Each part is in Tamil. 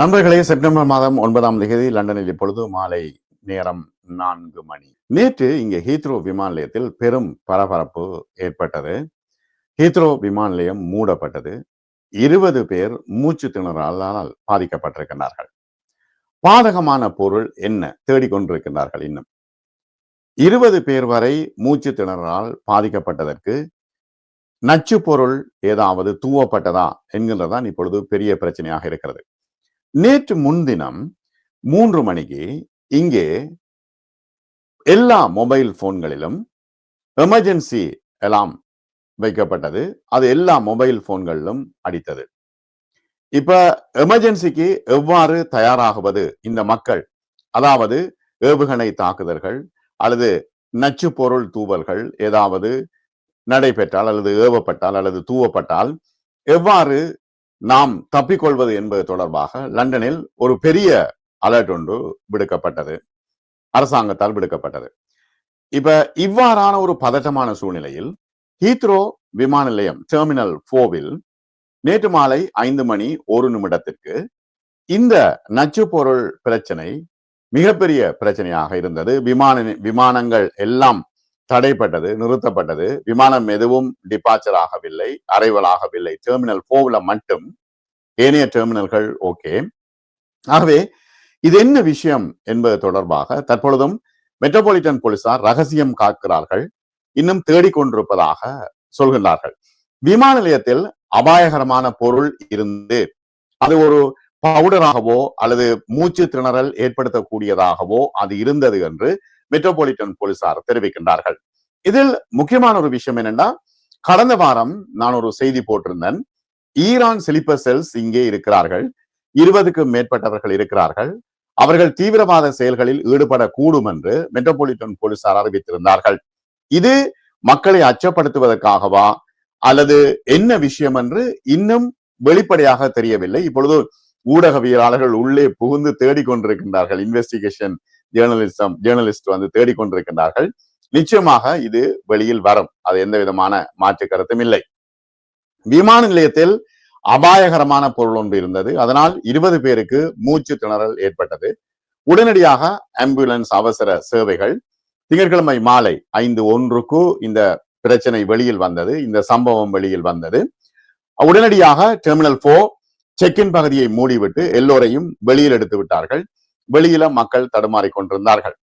நண்பர்களே செப்டம்பர் மாதம் ஒன்பதாம் தேதி லண்டனில் இப்பொழுது மாலை நேரம் நான்கு மணி. நேற்று இங்கே ஹீத்ரோ விமான நிலையத்தில் பெரும் பரபரப்பு ஏற்பட்டது. ஹீத்ரோ விமான நிலையம் மூடப்பட்டது. இருபது பேர் மூச்சு திணறலால் பாதிக்கப்பட்டிருக்கிறார்கள் பாதகமான பொருள் என்ன தேடிக்கொண்டிருக்கிறார்கள் இன்னும்? இருபது பேர் வரை மூச்சு திணறலால் பாதிக்கப்பட்டதற்கு நச்சு பொருள் ஏதாவது தூவப்பட்டதா என்கின்றதான் இப்பொழுது பெரிய பிரச்சனையாக இருக்கிறது. நேற்று முன்தினம் மூன்று மணிக்கு இங்கே எல்லா மொபைல் போன்களிலும் எமர்ஜென்சி எல்லாம் வைக்கப்பட்டது. அது எல்லா மொபைல் போன்களிலும் அடித்தது. இப்ப எமர்ஜென்சிக்கு எவ்வாறு தயாராகுவது? இந்த மக்கள் அதாவது ஏவுகணை தாக்குதல்கள் அல்லது நச்சு பொருள் தூவல்கள் ஏதாவது நடைபெற்றால் அல்லது ஏவப்பட்டால் அல்லது தூவப்பட்டால் எவ்வாறு நாம் தப்பிக்கொள்வது என்பது தொடர்பாக லண்டனில் ஒரு பெரிய அலர்ட் ஒன்று விடுக்கப்பட்டது. அரசாங்கத்தால் விடுக்கப்பட்டது. இப்ப இவ்வாறான ஒரு பதட்டமான சூழ்நிலையில் ஹீத்ரோ விமான நிலையம் டெர்மினல் போவில் நேற்று மாலை ஐந்து மணி ஒரு நிமிடத்திற்கு இந்த நச்சு பொருள் பிரச்சனை மிகப்பெரிய பிரச்சனையாக இருந்தது. விமான விமானங்கள் எல்லாம் தடைப்பட்டது நிறுத்தப்பட்டது. விமானம் எதுவும் டிபார்ச்சர் ஆகவில்லை அரைவல் ஆகவில்லை. டெர்மினல் போவ்ல மட்டும். ஏனைய டெர்மினல்கள் ஓகே ஆகவே இது என்ன விஷயம் என்பது தொடர்பாக தற்பொழுதும் மெட்ரோபாலிட்டன் போலீசார் ரகசியம் காக்கிறார்கள். இன்னும் தேடிக்கொண்டிருப்பதாக சொல்கின்றார்கள். விமான நிலையத்தில் அபாயகரமான பொருள் இருந்து அது ஒரு பவுடராகவோ அல்லது மூச்சு திணறல் ஏற்படுத்தக்கூடியதாகவோ அது இருந்தது என்று மெட்ரோபாலிட்டன் போலீசார் தெரிவிக்கின்றார்கள். இதில் முக்கியமான ஒரு விஷயம் என்னன்னா கடந்த வாரம் நான் ஒரு செய்தி போட்டிருந்தேன். ஈரான் சிலிப்பர் செல்ஸ் இங்கே இருக்கிறார்கள். இருபதுக்கும் மேற்பட்டவர்கள் இருக்கிறார்கள். அவர்கள் தீவிரவாத செயல்களில் ஈடுபடக்கூடும் என்று மெட்ரோபாலிட்டன் போலீசார் அறிவித்திருந்தார்கள். இது மக்களை அச்சப்படுத்துவதற்காகவா அல்லது என்ன விஷயம் என்று இன்னும் வெளிப்படையாக தெரியவில்லை. இப்பொழுது ஊடகவியலாளர்கள் உள்ளே புகுந்து தேடிக்கொண்டிருக்கின்றார்கள். இன்வெஸ்டிகேஷன் ஜேர்னலிசம் ஜேர்னலிஸ்ட் வந்து தேடிக்கொண்டிருக்கின்றார்கள். நிச்சயமாக இது வெளியில் வரும். அது எந்த விதமான மாற்று கருத்தும் இல்லை. விமான நிலையத்தில் அபாயகரமான பொருள் ஒன்று இருந்தது. அதனால் இருபது பேருக்கு மூச்சு திணறல் ஏற்பட்டது. உடனடியாக ஆம்புலன்ஸ் அவசர சேவைகள். திங்கட்கிழமை மாலை ஐந்து ஒன்றுக்கு இந்த பிரச்சனை வெளியில் வந்தது. இந்த சம்பவம் வெளியில் வந்தது. உடனடியாக டெர்மினல் போர் செக்இன் பகுதியை மூடிவிட்டு எல்லோரையும் வெளியில் எடுத்து விட்டார்கள் வெளியில மக்கள் தடுமாறிக் கொண்டிருந்தார்கள்.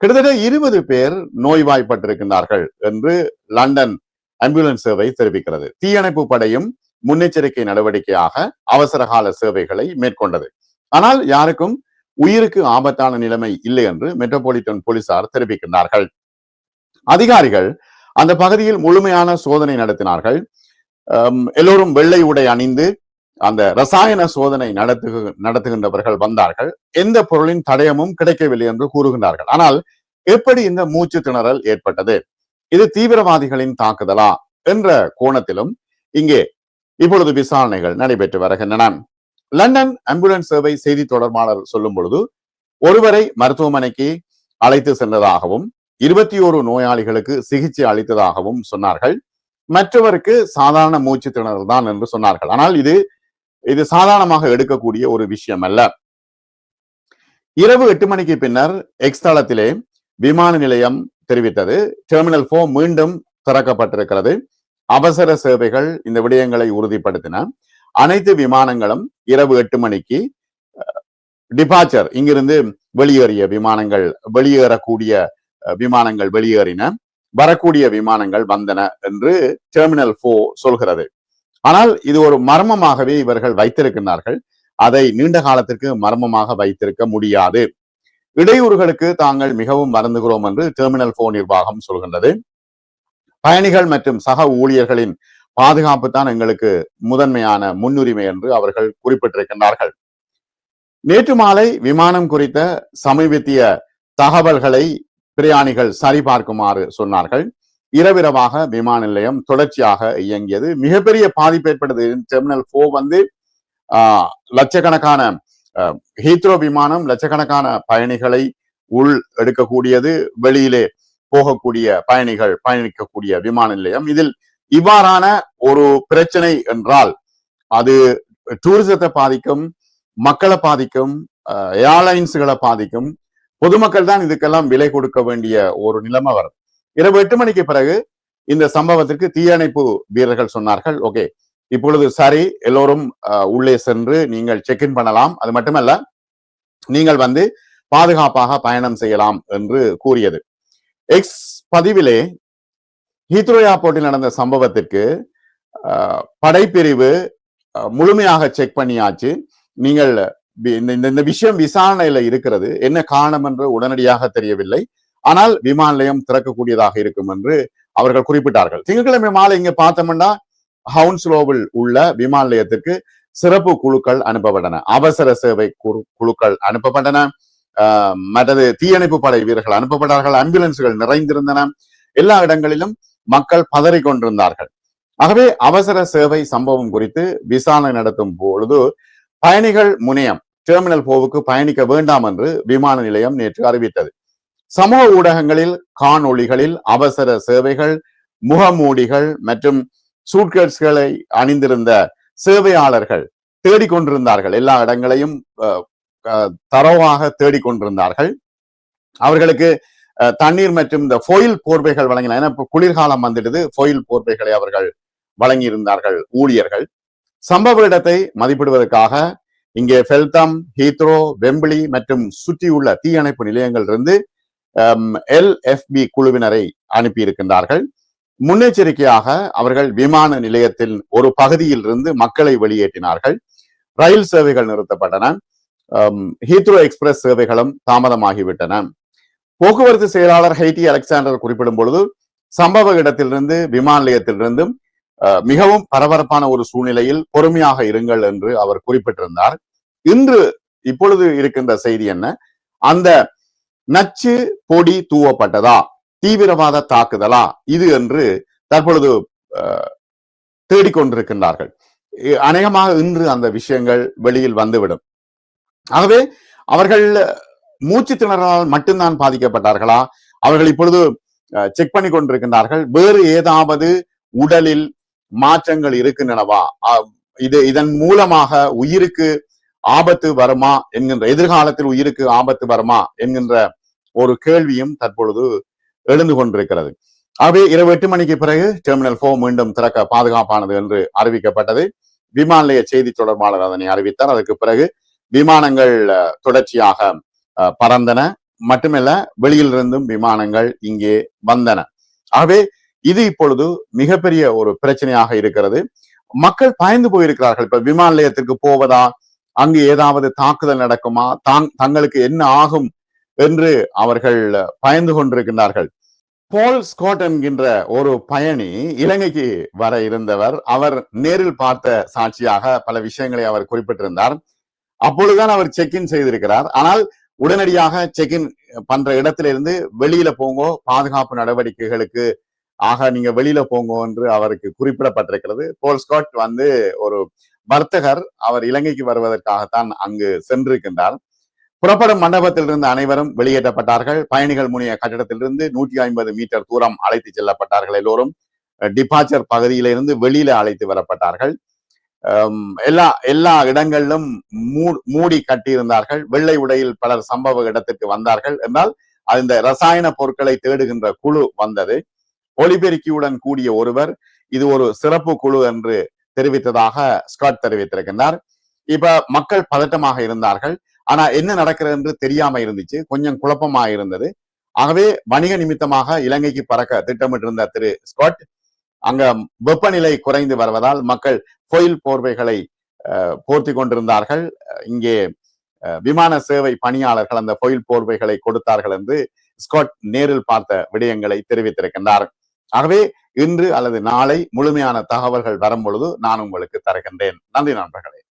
கிட்டத்தட்ட இருபது பேர் நோய்வாய்ப்பட்டிருக்கின்றார்கள் என்று லண்டன் ஆம்புலன்ஸ் சேவை தெரிவிக்கிறது. தீயணைப்பு படையும் முன்னெச்சரிக்கை நடவடிக்கையாக அவசர கால சேவைகளை மேற்கொண்டது. ஆனால் யாருக்கும் உயிருக்கு ஆபத்தான நிலைமை இல்லை என்று மெட்ரோபாலிட்டன் போலீசார் தெரிவிக்கின்றார்கள். அதிகாரிகள் அந்த பகுதியில் முழுமையான சோதனை நடத்தினார்கள். எல்லோரும் வெள்ளை உடை அணிந்து அந்த ரசாயன சோதனை நடத்து நடத்துகின்றவர்கள் வந்தார்கள். எந்த பொருளின் தடயமும் கிடைக்கவில்லை என்று கூறுகின்றார்கள். ஆனால் எப்படி இந்த மூச்சு திணறல் ஏற்பட்டது? இது தீவிரவாதிகளின் தாக்குதலா? என்ற கோணத்திலும் இங்கே இப்பொழுது விசாரணைகள் நடைபெற்று வருகின்றன. லண்டன் ஆம்புலன்ஸ் சேவை செய்தி தொடர்பாளர் சொல்லும் பொழுது ஒருவரை மருத்துவமனைக்கு அழைத்து சென்றதாகவும் இருபத்தி ஓரு நோயாளிகளுக்கு சிகிச்சை அளித்ததாகவும் சொன்னார்கள். மற்றவருக்கு சாதாரண மூச்சு திணறல் தான் என்று சொன்னார்கள். ஆனால் இது இது சாதாரணமாக எடுக்கக்கூடிய ஒரு விஷயம் அல்ல இரவு எட்டு மணிக்கு பின்னர் எக்ஸ் தளத்திலே விமான நிலையம் தெரிவித்தது. டெர்மினல் போர் மீண்டும் திறக்கப்பட்டிருக்கிறது. அவசர சேவைகள் இந்த விடயங்களை உறுதிப்படுத்தின. அனைத்து விமானங்களும் இரவு எட்டு மணிக்கு டிபார்ச்சர் இங்கிருந்து வெளியேறிய விமானங்கள் வெளியேறக்கூடிய விமானங்கள் வெளியேறின. வரக்கூடிய விமானங்கள் வந்தன என்று டெர்மினல் போ சொல்கிறது. ஆனால் இது ஒரு மர்மமாகவே இவர்கள் வைத்திருக்கின்றார்கள். அதை நீண்ட காலத்திற்கு மர்மமாக வைத்திருக்க முடியாது. இடையூறுகளுக்கு தாங்கள் மிகவும் வருந்துகிறோம் என்று டெர்மினல் போன் நிர்வாகம் சொல்கின்றது. பயணிகள் மற்றும் சக ஊழியர்களின் பாதுகாப்பு தான் எங்களுக்கு முதன்மையான முன்னுரிமை என்று அவர்கள் குறிப்பிட்டிருக்கின்றார்கள். நேற்று மாலை விமானம் குறித்த சமீபத்திய தகவல்களை பிரயாணிகள் சரிபார்க்குமாறு சொன்னார்கள். இரவிரவாக விமான நிலையம் தொடர்ச்சியாக இயங்கியது. மிகப்பெரிய பாதிப்பு ஏற்பட்டது. டெர்மினல் ஃபோர் வந்து ஆஹ் லட்சக்கணக்கான ஹீத்ரோ விமானம் லட்சக்கணக்கான பயணிகளை உள் எடுக்கக்கூடியது. வெளியிலே போகக்கூடிய பயணிகள் பயணிக்கக்கூடிய விமான நிலையம். இதில் இவ்வாறான ஒரு பிரச்சனை என்றால் அது டூரிசத்தை பாதிக்கும் மக்களை பாதிக்கும் ஏர்லைன்ஸுகளை பாதிக்கும் பொதுமக்கள் தான் இதுக்கெல்லாம் விலை கொடுக்க வேண்டிய ஒரு நிலைமை வரும். இரவு எட்டு மணிக்கு பிறகு இந்த சம்பவத்திற்கு தீயணைப்பு வீரர்கள் சொன்னார்கள். ஓகே இப்பொழுது சரி எல்லோரும் உள்ளே சென்று நீங்கள் செக்இன் பண்ணலாம். அது மட்டுமல்ல நீங்கள் வந்து பாதுகாப்பாக பயணம் செய்யலாம் என்று கூறியது. எக்ஸ் பதிவிலே ஹீத்ரோ ஏர்போர்ட்டில் நடந்த சம்பவத்திற்கு படைப்பிரிவு அஹ், முழுமையாக செக் பண்ணியாச்சு. நீங்கள் இந்த இந்த- இந்த விஷயம் விசாரணையில இருக்கிறது. என்ன காரணம் என்று உடனடியாக தெரியவில்லை. ஆனால் விமான நிலையம் திறக்கக்கூடியதாக இருக்கும் என்று அவர்கள் குறிப்பிட்டார்கள். திங்கட்கிழமை மாலை இங்க பார்த்தோம்னா ஹவுன்ஸ்லோவில் உள்ள விமான நிலையத்திற்கு சிறப்பு குழுக்கள் அனுப்பப்பட்டன. அவசர சேவை குழுக்கள் அனுப்பப்பட்டன. ஆஹ் மற்றது தீயணைப்பு படை வீரர்கள் அனுப்பப்பட்டார்கள். ஆம்புலன்ஸ்கள் நிறைந்திருந்தன. எல்லா இடங்களிலும் மக்கள் பதறிக் கொண்டிருந்தார்கள் ஆகவே அவசர சேவை சம்பவம் குறித்து விசாரணை நடத்தும் பொழுது பயணிகள் முனையம் டெர்மினல் போவுக்கு பயணிக்க வேண்டாம் என்று விமான நிலையம் நேற்று அறிவித்தது. சமூக ஊடகங்களில் காணொளிகளில் அவசர சேவைகள் முகமூடிகள் மற்றும் சூட்கேட்ஸ்களை அணிந்திருந்த சேவையாளர்கள் தேடிக்கொண்டிருந்தார்கள் எல்லா இடங்களையும் தரவாக தேடிக்கொண்டிருந்தார்கள் அவர்களுக்கு அஹ், தண்ணீர் மற்றும் இந்த ஃபொயில் போர்வைகள் வழங்கின ஏன்னா குளிர்காலம் வந்துடுது ஃபொயில் போர்வைகளை அவர்கள் வழங்கியிருந்தார்கள் ஊழியர்கள். சம்பவ இடத்தை மதிப்பிடுவதற்காக இங்கே ஃபெல்தம் ஹீத்ரோ வெம்பிளி மற்றும் சுற்றியுள்ள தீயணைப்பு நிலையங்கள் இருந்து எல்எஃபி குழுவினரை அனுப்பியிருக்கின்றார்கள். முன்னெச்சரிக்கையாக அவர்கள் விமான நிலையத்தில் ஒரு பகுதியில் இருந்து மக்களை வெளியேற்றினார்கள். ரயில் சேவைகள் நிறுத்தப்பட்டன. ஹீத்ரோ எக்ஸ்பிரஸ் சேவைகளும் தாமதமாகிவிட்டன. போக்குவரத்து செயலாளர் ஹைட்டி அலெக்சாண்டர் குறிப்பிடும் பொழுது சம்பவ இடத்திலிருந்து விமான நிலையத்திலிருந்தும் அஹ், மிகவும் பரபரப்பான ஒரு சூழ்நிலையில் பொறுமையாக இருங்கள் என்று அவர் குறிப்பிட்டிருந்தார். இன்று இப்பொழுது இருக்கின்ற செய்தி என்ன? அந்த நச்சு பொடி தூவப்பட்டதா? தீவிரவாத தாக்குதலா? இது என்று தற்பொழுது தேடிக்கொண்டிருக்கின்றார்கள். அநேகமாக இன்று அந்த விஷயங்கள் வெளியில் வந்துவிடும். ஆகவே அவர்கள் மூச்சு திணறலால் மட்டும்தான் பாதிக்கப்பட்டார்களா? அவர்கள் இப்பொழுது செக் பண்ணி கொண்டிருக்கின்றார்கள் வேறு ஏதாவது உடலில் மாற்றங்கள் இருக்கின்றனவா? அஹ், இது இதன் மூலமாக உயிருக்கு ஆபத்து வருமா என்கின்ற எதிர்காலத்தில் உயிருக்கு ஆபத்து வருமா என்கின்ற ஒரு கேள்வியும் தற்பொழுது எழுந்து கொண்டிருக்கிறது. ஆகவே இரவு எட்டு மணிக்கு பிறகு டெர்மினல் போர் மீண்டும் திறக்க பாதுகாப்பானது என்று அறிவிக்கப்பட்டது. விமான நிலைய செய்தி தொடர்பாளர் அதனை அறிவித்தார். அதற்கு பிறகு விமானங்கள் தொடர்ச்சியாக அஹ், பறந்தன. மட்டுமல்ல வெளியிலிருந்தும் விமானங்கள் இங்கே வந்தன. ஆகவே இது இப்பொழுது மிகப்பெரிய ஒரு பிரச்சனையாக இருக்கிறது. மக்கள் பயந்து போயிருக்கிறார்கள். இப்ப விமான நிலையத்திற்கு போவதா அங்கு ஏதாவது தாக்குதல் நடக்குமா? தாங் தங்களுக்கு என்ன ஆகும்? என்று அவர்கள் பயந்து கொண்டிருக்கின்றார்கள். பால் ஸ்காட் என்கின்ற ஒரு பயணி இலங்கைக்கு வர இருந்தவர் அவர் நேரில் பார்த்த சாட்சியாக பல விஷயங்களை அவர் குறிப்பிட்டிருந்தார். அப்பொழுதுதான் அவர் செக்இன் செய்திருக்கிறார். ஆனால் உடனடியாக செக்இன் பண்ற இடத்துல இருந்து வெளியில போங்கோ பாதுகாப்பு நடவடிக்கைகளுக்கு ஆக நீங்க வெளியில போங்கோ என்று அவருக்கு குறிப்பிடப்பட்டிருக்கிறது. போல் ஸ்காட் வந்து ஒரு வர்த்தகர் அவர் இலங்கைக்கு வருவதற்காகத்தான் அங்கு சென்றிருக்கின்றார். புறப்படும் மண்டபத்திலிருந்து அனைவரும் வெளியேற்றப்பட்டார்கள். பயணிகள் முனைய கட்டிடத்திலிருந்து நூற்றி ஐம்பது மீட்டர் தூரம் அழைத்து செல்லப்பட்டார்கள் எல்லோரும். டிபார்ச்சர் பகுதியிலிருந்து வெளியில அழைத்து வரப்பட்டார்கள். எல்லா எல்லா இடங்களிலும் மூ- மூடி கட்டியிருந்தார்கள். வெள்ளை உடையில் பலர் சம்பவ இடத்திற்கு வந்தார்கள். என்றால் அந்த ரசாயன பொருட்களை தேடுகின்ற குழு வந்தது. ஒலிபெருக்கியுடன் கூடிய ஒருவர் இது ஒரு சிறப்பு குழு என்று தெரிவித்ததாக ஸ்காட் தெரிவித்திருக்கின்றார். இப்ப மக்கள் பதட்டமாக இருந்தார்கள். ஆனா என்ன நடக்கிறது என்று தெரியாம இருந்துச்சு. கொஞ்சம் குழப்பமாக இருந்தது. ஆகவே வணிக நிமித்தமாக இலங்கைக்கு பறக்க திட்டமிட்டிருந்த திரு ஸ்காட் அங்க வெப்பநிலை குறைந்து வருவதால் மக்கள் பொயில் போர்வைகளை அஹ், போர்த்தி கொண்டிருந்தார்கள். இங்கே விமான சேவை பணியாளர்கள் அந்த கோயில் போர்வைகளை கொடுத்தார்கள் என்று ஸ்காட் நேரில் பார்த்த விடயங்களை தெரிவித்திருக்கின்றார். ஆகவே இன்று அல்லது நாளை முழுமையான தகவல்கள் வரும் பொழுது நான் உங்களுக்கு தருகின்றேன். நன்றி நண்பர்களே.